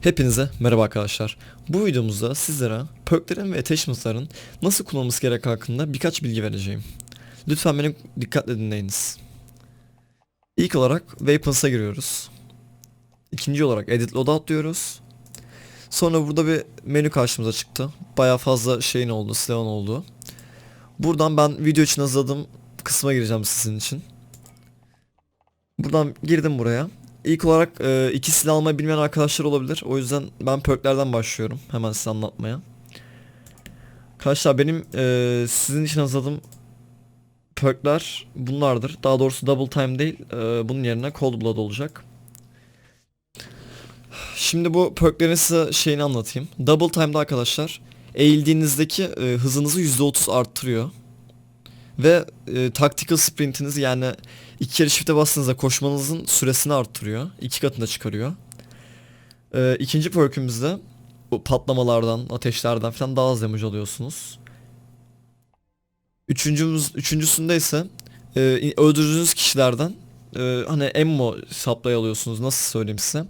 Hepinize merhaba arkadaşlar. Bu videomuzda sizlere perklerin ve attachments'ların nasıl kullanılması gerek hakkında birkaç bilgi vereceğim. Lütfen beni dikkatle dinleyiniz. İlk olarak Weapons'a giriyoruz. İkinci olarak Edit Loadout diyoruz. Sonra burada bir menü karşımıza çıktı. Baya fazla şeyin oldu, silahın oldu. Buradan ben video için hazırladığım kısma gireceğim sizin için. Buradan girdim buraya. İlk olarak e, iki silah almayı bilmeyen arkadaşlar olabilir. O yüzden ben perklerden başlıyorum. Hemen size anlatmaya. Arkadaşlar benim e, sizin için hazırladığım perkler bunlardır. Daha doğrusu double time değil. e, bunun yerine cold blood olacak. Şimdi bu perklerin size şeyini anlatayım. Double time'da arkadaşlar eğildiğinizdeki e, hızınızı %30 arttırıyor. Ve e, tactical sprintinizi yani iki kere shift'e bastığınızda koşmanızın süresini arttırıyor. iki katına çıkarıyor. E, ikinci perk'ümüzde bu patlamalardan, ateşlerden falan daha az damage alıyorsunuz. Üçüncümüz, üçüncüsünde ise e, öldürdüğünüz kişilerden e, hani ammo supply alıyorsunuz nasıl söyleyeyim size.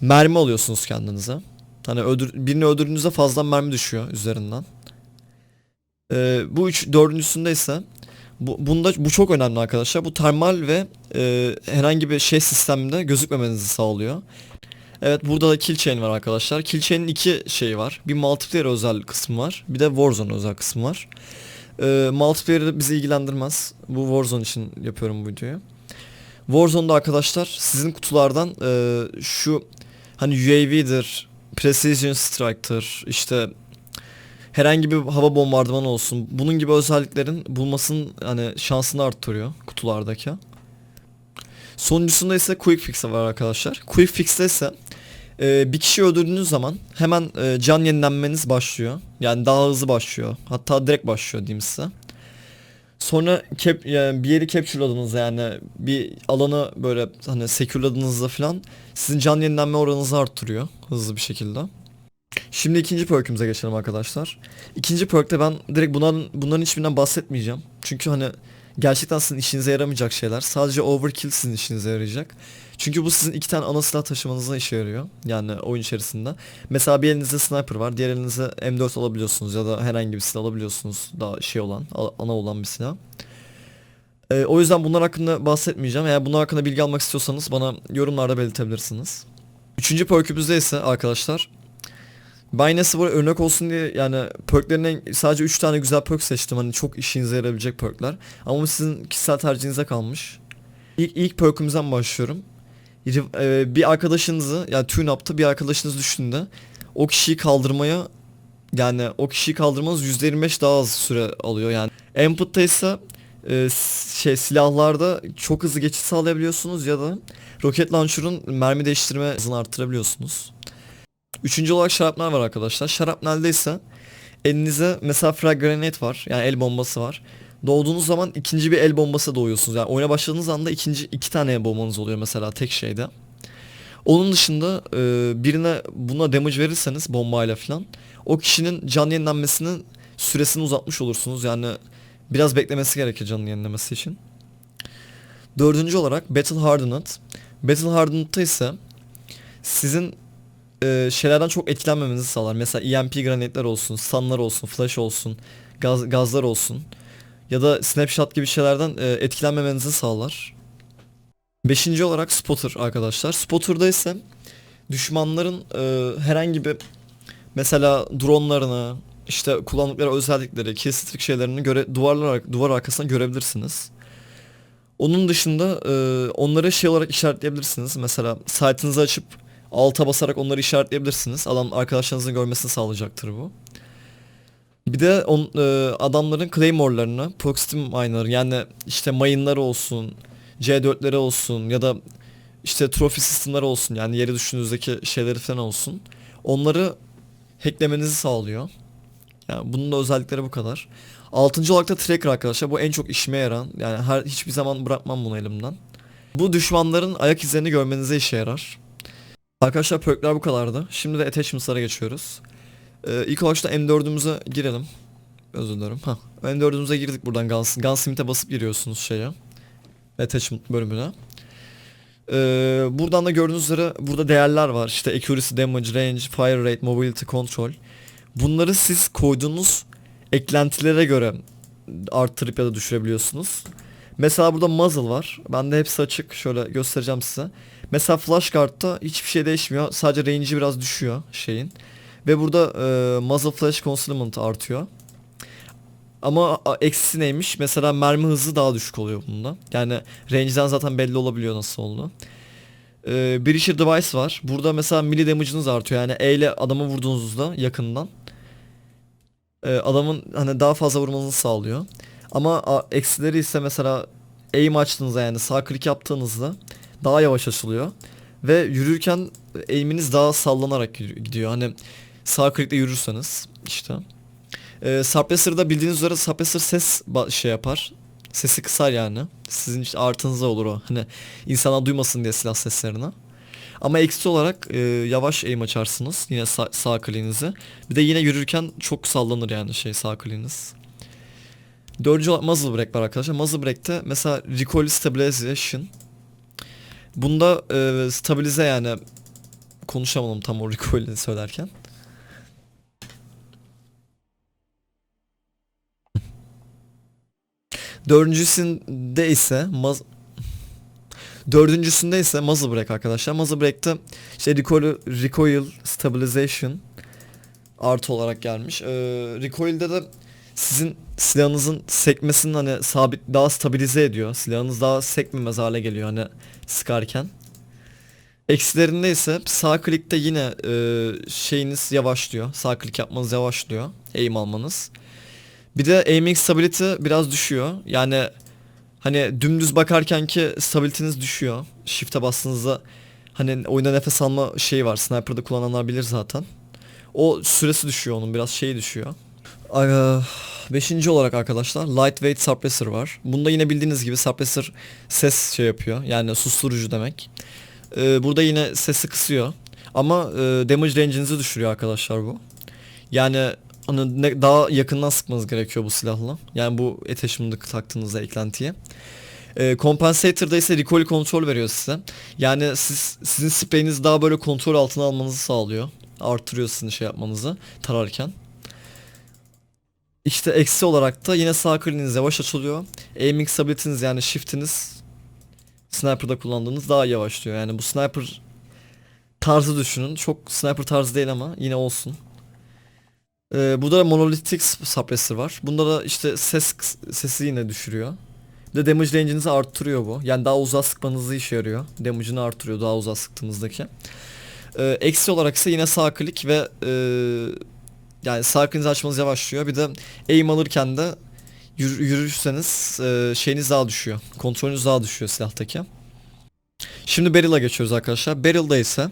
Mermi alıyorsunuz kendinize. Hani öldür, birini öldürdüğünüzde fazla mermi düşüyor üzerinden. E, bu üç, dördüncüsünde ise bu, bunda bu çok önemli arkadaşlar. Bu termal ve e, herhangi bir şey sisteminde gözükmemenizi sağlıyor. Evet burada da kill chain var arkadaşlar. Kill chain'in iki şeyi var. Bir multiplayer özel kısmı var. Bir de Warzone özel kısmı var. E, multiplayer bizi ilgilendirmez. Bu Warzone için yapıyorum bu videoyu. Warzone'da arkadaşlar sizin kutulardan e, şu hani UAV'dir, Precision Strike'tır, işte herhangi bir hava bombardımanı olsun. Bunun gibi özelliklerin bulmasının hani şansını arttırıyor kutulardaki. Sonuncusunda ise Quick Fix var arkadaşlar. Quick Fix'te ise e, bir kişi öldürdüğünüz zaman hemen e, can yenilenmeniz başlıyor. Yani daha hızlı başlıyor. Hatta direkt başlıyor diyeyim size. Sonra cap, yani bir yeri capture'ladığınızda yani bir alanı böyle hani secure'ladığınızda falan sizin can yenilenme oranınızı arttırıyor hızlı bir şekilde. Şimdi ikinci perk'ümüze geçelim arkadaşlar. İkinci perk'te ben direkt bunların bunların hiçbirinden bahsetmeyeceğim. Çünkü hani gerçekten sizin işinize yaramayacak şeyler. Sadece overkill sizin işinize yarayacak. Çünkü bu sizin iki tane ana silah taşımanıza işe yarıyor. Yani oyun içerisinde. Mesela bir elinizde sniper var. Diğer elinizde M4 alabiliyorsunuz ya da herhangi bir silah alabiliyorsunuz. Daha şey olan, ana olan bir silah. Ee, o yüzden bunlar hakkında bahsetmeyeceğim. Eğer bunlar hakkında bilgi almak istiyorsanız bana yorumlarda belirtebilirsiniz. Üçüncü perk'ümüzde ise arkadaşlar size buraya örnek olsun diye yani perklerinden sadece 3 tane güzel perk seçtim. Hani çok işinize yarayabilecek perkler. Ama sizin kişisel tercihinize kalmış. İlk, ilk perk'ümüzden başlıyorum. E, bir arkadaşınızı yani tune up'ta bir arkadaşınız düştüğünde o kişiyi kaldırmaya yani o kişiyi kaldırmanız %25 daha az süre alıyor yani. Input'ta ise e, şey silahlarda çok hızlı geçiş sağlayabiliyorsunuz ya da roket launcher'ın mermi değiştirme hızını arttırabiliyorsunuz. Üçüncü olarak şarapnel var arkadaşlar. Şarapnelde ise elinize mesela frag grenade var. Yani el bombası var. Doğduğunuz zaman ikinci bir el bombası doğuyorsunuz. Yani oyuna başladığınız anda ikinci iki tane el bombanız oluyor mesela tek şeyde. Onun dışında e, birine buna damage verirseniz bombayla falan o kişinin can yenilenmesinin süresini uzatmış olursunuz. Yani biraz beklemesi gerekir canın yenilemesi için. Dördüncü olarak Battle Hardened. Battle Hardened'da ise sizin e, şeylerden çok etkilenmemenizi sağlar. Mesela EMP granatler olsun, stunlar olsun, flash olsun, gaz, gazlar olsun ya da snapshot gibi şeylerden e, etkilenmemenizi sağlar. Beşinci olarak spotter arkadaşlar. Spotter'da ise düşmanların e, herhangi bir mesela dronlarını işte kullandıkları özellikleri, streak şeylerini göre duvarlar duvar arkasından görebilirsiniz. Onun dışında e, onları şey olarak işaretleyebilirsiniz. Mesela site'ınızı açıp alta basarak onları işaretleyebilirsiniz. Adam arkadaşlarınızın görmesini sağlayacaktır bu. Bir de on, e, adamların claymore'larını, proximity mine'ları yani işte mayınları olsun, C4'leri olsun ya da işte trophy system'ları olsun yani yere düştüğünüzdeki şeyleri falan olsun. Onları hacklemenizi sağlıyor. Yani bunun da özellikleri bu kadar. Altıncı olarak da tracker arkadaşlar. Bu en çok işime yaran. Yani her hiçbir zaman bırakmam bunu elimden. Bu düşmanların ayak izlerini görmenize işe yarar. Arkadaşlar perkler bu kadardı. Şimdi de attachments'lara geçiyoruz. Ee, ilk olarak da M4'ümüze girelim. Özür dilerim. Ha, M4'ümüze girdik buradan Guns, Gunsmith'e basıp giriyorsunuz şeye. Attachment bölümüne. Ee, buradan da gördüğünüz üzere burada değerler var. İşte accuracy, damage, range, fire rate, mobility, control. Bunları siz koyduğunuz eklentilere göre arttırıp ya da düşürebiliyorsunuz. Mesela burada muzzle var. Bende hepsi açık. Şöyle göstereceğim size. Mesela flashcard'da hiçbir şey değişmiyor. Sadece range'i biraz düşüyor şeyin. Ve burada e, muzzle flash concealment artıyor. Ama a- eksisi neymiş? Mesela mermi hızı daha düşük oluyor bunda. Yani range'den zaten belli olabiliyor nasıl olduğu. Ee, Breacher Device var. Burada mesela melee damage'ınız artıyor. Yani E ile adamı vurduğunuzda yakından e, adamın hani daha fazla vurmanızı sağlıyor. Ama a, eksileri ise mesela aim açtığınızda yani sağ klik yaptığınızda daha yavaş açılıyor. Ve yürürken aim'iniz daha sallanarak gidiyor. Hani sağ klikle yürürseniz işte. Ee, Suppressor'da bildiğiniz üzere Suppressor ses şey yapar. Sesi kısar yani. Sizin işte artınıza olur o. Hani insanlar duymasın diye silah seslerini. Ama eksi olarak e, yavaş aim açarsınız yine sağ, sağ kliğinizi. Bir de yine yürürken çok sallanır yani şey sağ kliğiniz. Dördüncü olarak muzzle break var arkadaşlar. Muzzle break'te mesela recoil stabilization. Bunda e, stabilize yani konuşamadım tam o recoil'i söylerken. Dördüncüsünde ise maz Dördüncüsünde ise muzzle break arkadaşlar. Muzzle break'te işte recoil, recoil stabilization artı olarak gelmiş. Ee, recoil'de de sizin silahınızın sekmesini hani sabit daha stabilize ediyor. Silahınız daha sekmemez hale geliyor hani sıkarken. Eksilerinde ise sağ klikte yine e, şeyiniz yavaşlıyor. Sağ klik yapmanız yavaşlıyor. Aim almanız. Bir de aiming stability biraz düşüyor. Yani hani dümdüz bakarken ki stabiliteniz düşüyor. Shift'e bastığınızda hani oyunda nefes alma şeyi var. Sniper'da kullananlar bilir zaten. O süresi düşüyor onun biraz şeyi düşüyor. Ay, Beşinci olarak arkadaşlar lightweight suppressor var. Bunda yine bildiğiniz gibi suppressor ses şey yapıyor. Yani susturucu demek. Ee, burada yine sesi kısıyor. Ama e, damage range'inizi düşürüyor arkadaşlar bu. Yani hani ne, daha yakından sıkmanız gerekiyor bu silahla. Yani bu attachment'ı taktığınızda eklentiye. E, Compensator'da ise recoil kontrol veriyor size. Yani siz sizin spreyinizi daha böyle kontrol altına almanızı sağlıyor. Artırıyor sizin şey yapmanızı tararken. İşte eksi olarak da yine sağ kliğiniz yavaş açılıyor. Aiming stability'niz yani shift'iniz sniper'da kullandığınız daha yavaşlıyor. Yani bu sniper tarzı düşünün. Çok sniper tarzı değil ama yine olsun. Ee, burada da monolitik suppressor var. Bunda da işte ses sesi yine düşürüyor. Bir de damage range'inizi arttırıyor bu. Yani daha uzağa sıkmanızı işe yarıyor. Damage'ını arttırıyor daha uzağa sıktığınızdaki. Ee, eksi olarak ise yine sağ klik ve e, yani sağ kliğinizi açmanız yavaşlıyor. Bir de aim alırken de yürü, yürürseniz e, şeyiniz daha düşüyor. Kontrolünüz daha düşüyor silahtaki. Şimdi barrel'a geçiyoruz arkadaşlar. Barrel'da ise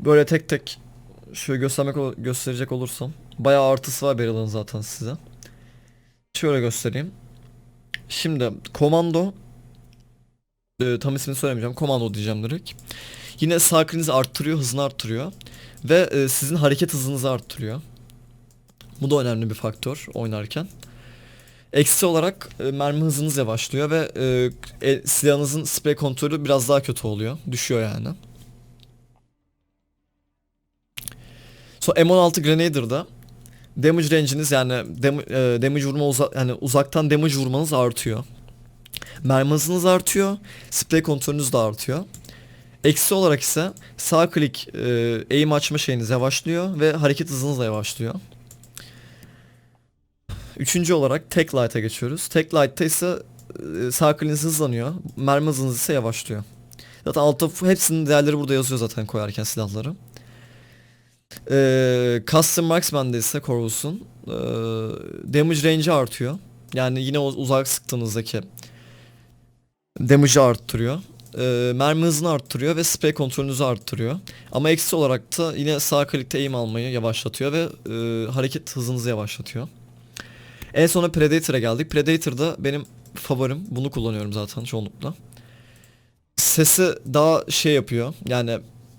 böyle tek tek şöyle göstermek gösterecek olursam bayağı artısı var barrel'ın zaten size. Şöyle göstereyim. Şimdi komando e, tam ismini söylemeyeceğim. Komando diyeceğim direkt. Yine sağ kliğinizi arttırıyor, hızını arttırıyor ve e, sizin hareket hızınızı arttırıyor. Bu da önemli bir faktör oynarken. Eksi olarak e, mermi hızınız yavaşlıyor ve e, e, silahınızın sprey kontrolü biraz daha kötü oluyor. Düşüyor yani. So M16 Grenader'da damage range'iniz yani dam- e, damage vurma uza yani uzaktan damage vurmanız artıyor. Mermi hızınız artıyor. Sprey kontrolünüz de artıyor. Eksi olarak ise sağ klik e, aim açma şeyiniz yavaşlıyor ve hareket hızınız da yavaşlıyor. Üçüncü olarak tek light'a geçiyoruz. Tek light'ta ise e, sağ kliğiniz hızlanıyor. Mermi hızınız ise yavaşlıyor. Zaten altta hepsinin değerleri burada yazıyor zaten koyarken silahları. Ee, Custom Marksman'da ise Corvus'un ee, damage range'i artıyor. Yani yine uzak sıktığınızdaki damage'ı arttırıyor. Ee, mermi hızını arttırıyor ve spray kontrolünüzü arttırıyor. Ama eksi olarak da yine sağ klikte aim almayı yavaşlatıyor ve ee, hareket hızınızı yavaşlatıyor. En sona Predator'a geldik. Predator'da benim favorim. Bunu kullanıyorum zaten çoğunlukla. Sesi daha şey yapıyor. Yani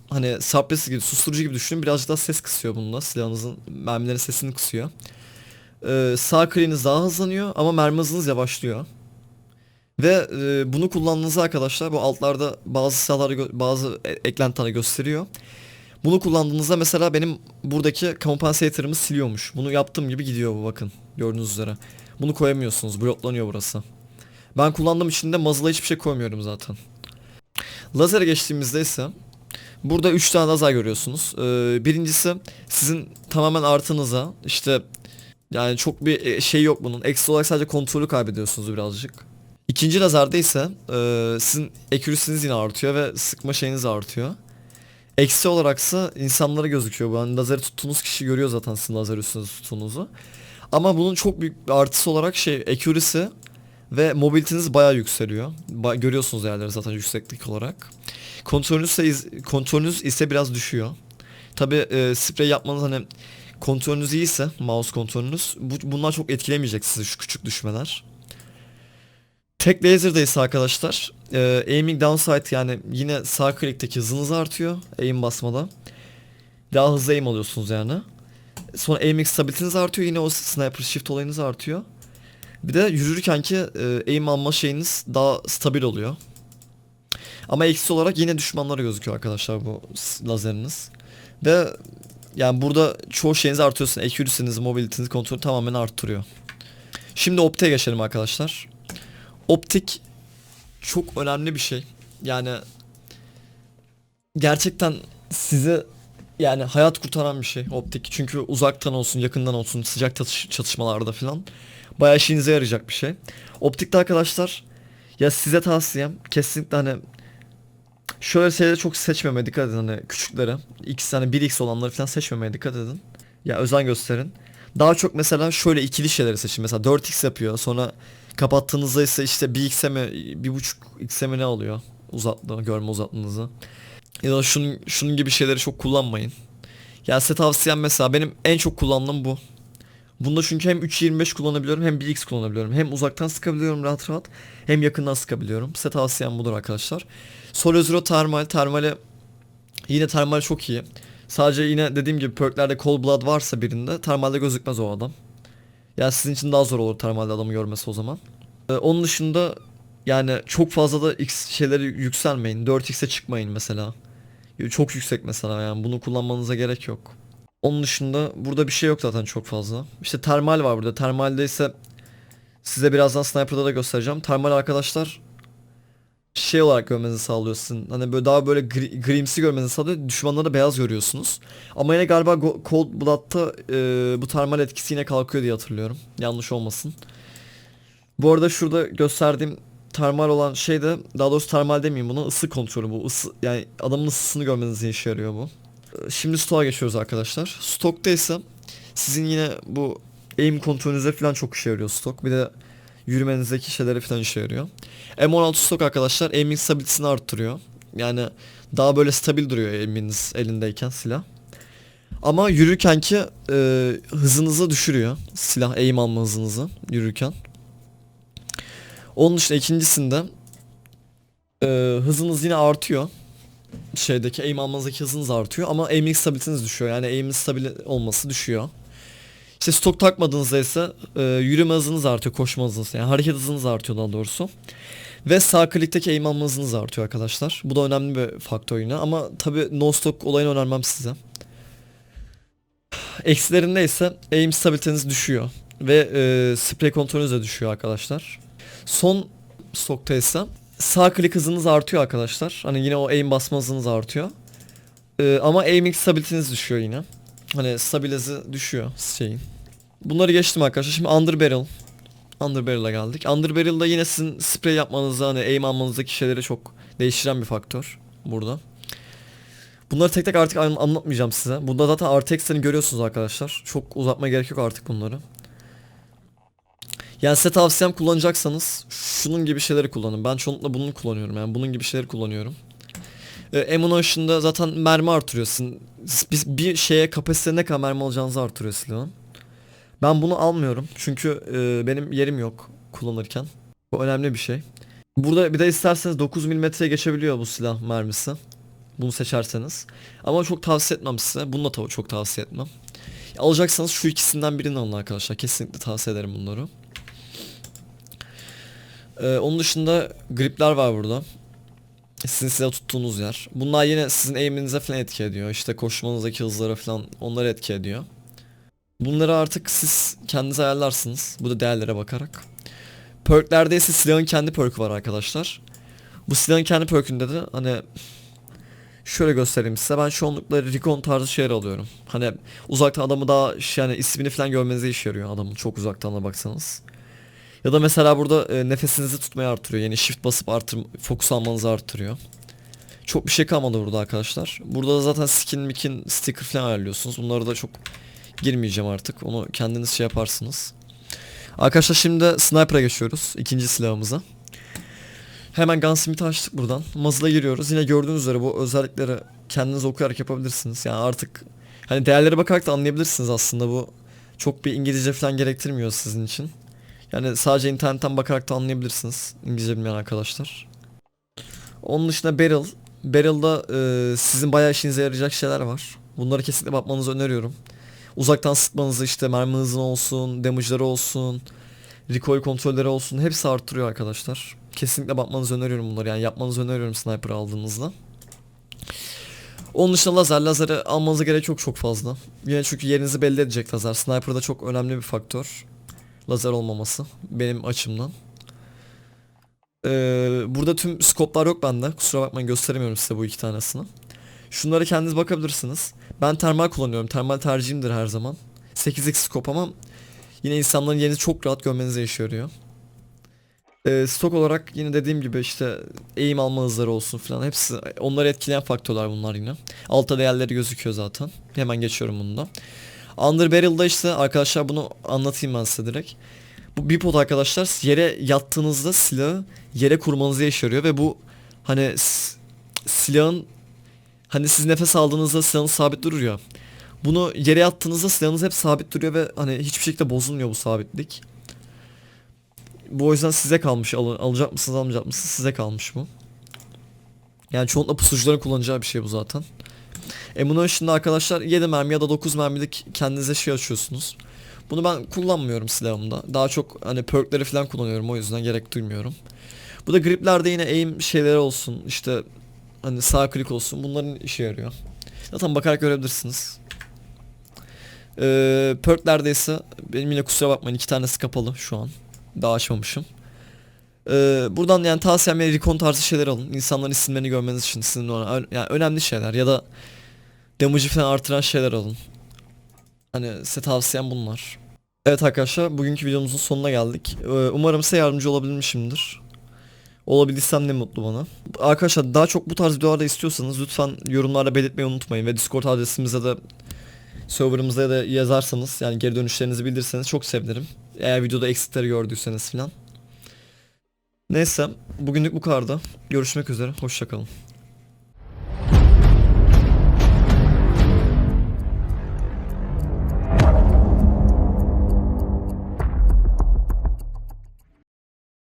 hani suppressor gibi, susturucu gibi düşünün. Birazcık daha ses kısıyor bununla. Silahınızın mermilerin sesini kısıyor. Ee, sağ kliğiniz daha hızlanıyor ama mermi hızınız yavaşlıyor. Ve e, bunu kullandığınızda arkadaşlar bu altlarda bazı silahları gö- bazı e- eklentileri gösteriyor. Bunu kullandığınızda mesela benim buradaki compensator'ımı siliyormuş. Bunu yaptığım gibi gidiyor bu bakın. Gördüğünüz üzere. Bunu koyamıyorsunuz. Bloklanıyor burası. Ben kullandığım için de muzzle'a hiçbir şey koymuyorum zaten. Lazere geçtiğimizde ise burada 3 tane lazer görüyorsunuz. Ee, birincisi sizin tamamen artınıza işte yani çok bir e, şey yok bunun. Eksi olarak sadece kontrolü kaybediyorsunuz birazcık. İkinci lazerde ise e, sizin accuracy'niz yine artıyor ve sıkma şeyiniz artıyor. Eksi olaraksa insanlara gözüküyor. Bu hani lazeri tuttuğunuz kişi görüyor zaten sizin lazer üstünde tuttuğunuzu. Ama bunun çok büyük bir artısı olarak şey accuracy ve mobilitiniz bayağı yükseliyor. Ba- görüyorsunuz yerleri zaten yükseklik olarak. Kontrolünüz ise, iz- kontrolünüz ise biraz düşüyor. Tabi e, sprey yapmanız hani kontrolünüz iyiyse mouse kontrolünüz bu, bunlar çok etkilemeyecek sizi şu küçük düşmeler. Tek laser'da ise arkadaşlar e, aiming downside yani yine sağ klikteki hızınız artıyor aim basmada. Daha hızlı aim alıyorsunuz yani. Sonra aiming stabilitiniz artıyor yine o sniper shift olayınız artıyor. Bir de yürürken ki e, aim alma şeyiniz daha stabil oluyor. Ama eksi olarak yine düşmanlara gözüküyor arkadaşlar bu lazeriniz. Ve yani burada çoğu şeyinizi artıyorsun. Accuracy'nizi, mobility'nizi kontrolü tamamen arttırıyor. Şimdi optiğe geçelim arkadaşlar. Optik çok önemli bir şey. Yani gerçekten sizi yani hayat kurtaran bir şey optik. Çünkü uzaktan olsun, yakından olsun, sıcak çatış- çatışmalarda falan bayağı işinize yarayacak bir şey. Optikte arkadaşlar ya size tavsiyem kesinlikle hani şöyle şeyleri çok seçmemeye dikkat edin hani küçüklere. X hani 1x olanları falan seçmemeye dikkat edin. Ya özen gösterin. Daha çok mesela şöyle ikili şeyleri seçin. Mesela 4x yapıyor. Sonra kapattığınızda ise işte 1x'e mi 1.5x'e mi ne oluyor? Uzatma, görme uzatlığınızı. Ya da şunun, şunun gibi şeyleri çok kullanmayın. Ya size tavsiyem mesela benim en çok kullandığım bu. Bunda çünkü hem 3.25 kullanabiliyorum hem 1x kullanabiliyorum. Hem uzaktan sıkabiliyorum rahat rahat hem yakından sıkabiliyorum. Size tavsiyem budur arkadaşlar. Solo Zero Termal. Termale yine termal çok iyi. Sadece yine dediğim gibi perklerde Cold Blood varsa birinde termalde gözükmez o adam. Yani sizin için daha zor olur termalde adamı görmesi o zaman. Ee, onun dışında yani çok fazla da X şeyleri yükselmeyin. 4x'e çıkmayın mesela. Çok yüksek mesela yani bunu kullanmanıza gerek yok. Onun dışında burada bir şey yok zaten çok fazla. İşte termal var burada. Termalde ise size birazdan sniper'da da göstereceğim. Termal arkadaşlar şey olarak görmenizi sağlıyor sizin. Hani böyle daha böyle gri, grimsi görmenizi sağlıyor. Düşmanları beyaz görüyorsunuz. Ama yine galiba Cold Blood'da e, bu termal etkisi yine kalkıyor diye hatırlıyorum. Yanlış olmasın. Bu arada şurada gösterdiğim termal olan şey de daha doğrusu termal demeyeyim buna ısı kontrolü bu. Isı, yani adamın ısısını görmenize işe yarıyor bu. Ee, Şimdi stoğa geçiyoruz arkadaşlar. Stokta ise sizin yine bu aim kontrolünüze falan çok işe yarıyor stok. Bir de yürümenizdeki şeylere falan işe yarıyor. M16 stok arkadaşlar aiming stabilitesini arttırıyor. Yani daha böyle stabil duruyor aiminiz elindeyken silah. Ama yürürken ki e, hızınızı düşürüyor. Silah aim alma hızınızı yürürken. Onun dışında ikincisinde e, hızınız yine artıyor. Şeydeki aim almanızdaki hızınız artıyor ama aiming stabiliteniz düşüyor. Yani aim'in stabil olması düşüyor. İşte stok takmadığınızda ise e, yürüme hızınız artıyor, koşma hızınız yani hareket hızınız artıyor daha doğrusu. Ve sağ klikteki alma hızınız artıyor arkadaşlar. Bu da önemli bir faktör yine ama tabi no stock olayını önermem size. Eksilerinde ise aim stabiliteniz düşüyor. Ve e, spray kontrolünüz de düşüyor arkadaşlar. Son stokta ise sağ klik hızınız artıyor arkadaşlar. Hani yine o aim basma hızınız artıyor. E, ama aiming stabiliteniz düşüyor yine. Hani stabilize düşüyor şeyin. Bunları geçtim arkadaşlar. Şimdi underbarrel. Underbarrel'a geldik. Underbarrel'da yine sizin sprey yapmanızı hani aim almanızdaki şeyleri çok değiştiren bir faktör burada. Bunları tek tek artık an- anlatmayacağım size. Burada zaten RTX'lerini görüyorsunuz arkadaşlar. Çok uzatmaya gerek yok artık bunları. Yani size tavsiyem kullanacaksanız şunun gibi şeyleri kullanın. Ben çoğunlukla bunu kullanıyorum yani bunun gibi şeyleri kullanıyorum. E, Emulation'da zaten mermi artırıyor sizin. Biz bir şeye kapasite ne kadar mermi alacağınızı artırıyor silahın. Ben bunu almıyorum çünkü e, benim yerim yok kullanırken. Bu önemli bir şey. Burada bir de isterseniz 9 mm'ye geçebiliyor bu silah mermisi. Bunu seçerseniz. Ama çok tavsiye etmem size. Bunu da çok tavsiye etmem. Alacaksanız şu ikisinden birini alın arkadaşlar. Kesinlikle tavsiye ederim bunları. Ee, onun dışında gripler var burada. Sizin silah tuttuğunuz yer. Bunlar yine sizin aim'inize falan etki ediyor. İşte koşmanızdaki hızlara falan onları etki ediyor. Bunları artık siz kendiniz ayarlarsınız. Bu da değerlere bakarak. Perklerde ise silahın kendi perk'ü var arkadaşlar. Bu silahın kendi perk'ünde de hani şöyle göstereyim size. Ben çoğunlukla recon tarzı şeyler alıyorum. Hani uzaktan adamı daha yani ismini falan görmenize işe yarıyor adamın çok uzaktan da baksanız. Ya da mesela burada e, nefesinizi tutmayı artırıyor. Yani shift basıp artır, fokus almanızı artırıyor. Çok bir şey kalmadı burada arkadaşlar. Burada da zaten skin, mikin, sticker falan ayarlıyorsunuz. Bunları da çok girmeyeceğim artık. Onu kendiniz şey yaparsınız. Arkadaşlar şimdi sniper'a geçiyoruz. ikinci silahımıza. Hemen Gunsmith'i açtık buradan. Muzzle'a giriyoruz. Yine gördüğünüz üzere bu özellikleri kendiniz okuyarak yapabilirsiniz. Yani artık hani değerlere bakarak da anlayabilirsiniz aslında bu çok bir İngilizce falan gerektirmiyor sizin için. Yani sadece internetten bakarak da anlayabilirsiniz İngilizce bilmeyen arkadaşlar. Onun dışında Barrel. Barrel'da e, sizin bayağı işinize yarayacak şeyler var. Bunları kesinlikle bakmanızı öneriyorum. Uzaktan sıkmanızı işte mermi hızın olsun, damage'ları olsun, recoil kontrolleri olsun hepsi arttırıyor arkadaşlar. Kesinlikle bakmanızı öneriyorum bunları yani yapmanızı öneriyorum sniper aldığınızda. Onun dışında lazer, lazeri almanıza gerek yok çok fazla. Yine çünkü yerinizi belli edecek lazer. Sniper'da çok önemli bir faktör. Lazer olmaması benim açımdan. Ee, burada tüm skoplar yok bende. Kusura bakmayın gösteremiyorum size bu iki tanesini. Şunlara kendiniz bakabilirsiniz. Ben termal kullanıyorum. Termal tercihimdir her zaman. 8x skop ama yine insanların yerini çok rahat görmenize işe yarıyor. Ee, stok olarak yine dediğim gibi işte eğim alma hızları olsun falan hepsi onları etkileyen faktörler bunlar yine. Altta değerleri gözüküyor zaten. Hemen geçiyorum bunu da. Under Barrel'da işte arkadaşlar bunu anlatayım ben size direkt. Bu bipod arkadaşlar yere yattığınızda silahı yere kurmanızı işe yarıyor ve bu hani silahın hani siz nefes aldığınızda silahınız sabit durur ya. Bunu yere yattığınızda silahınız hep sabit duruyor ve hani hiçbir şekilde bozulmuyor bu sabitlik. Bu o yüzden size kalmış. Al- alacak mısınız almayacak mısınız size kalmış bu. Yani çoğunlukla pusucuların kullanacağı bir şey bu zaten. Emunation'da arkadaşlar 7 mermi ya da 9 mermilik kendinize şey açıyorsunuz. Bunu ben kullanmıyorum silahımda. Daha çok hani perkleri falan kullanıyorum o yüzden gerek duymuyorum. Bu da griplerde yine aim şeyleri olsun işte hani sağ klik olsun bunların işe yarıyor. Zaten bakarak görebilirsiniz. Ee, perklerde ise benim yine kusura bakmayın iki tanesi kapalı şu an. Daha açmamışım. Ee, buradan yani tavsiyem yani recon tarzı şeyler alın. İnsanların isimlerini görmeniz için sizin yani önemli şeyler ya da damage'ı falan artıran şeyler alın. Hani size tavsiyem bunlar. Evet arkadaşlar bugünkü videomuzun sonuna geldik. Ee, umarım size yardımcı olabilmişimdir. Olabildiysem ne mutlu bana. Arkadaşlar daha çok bu tarz videolarda istiyorsanız lütfen yorumlarda belirtmeyi unutmayın ve Discord adresimize de serverımıza da yazarsanız yani geri dönüşlerinizi bildirseniz çok sevinirim. Eğer videoda eksikleri gördüyseniz filan. Neyse bugünlük bu kadardı. Görüşmek üzere. Hoşçakalın.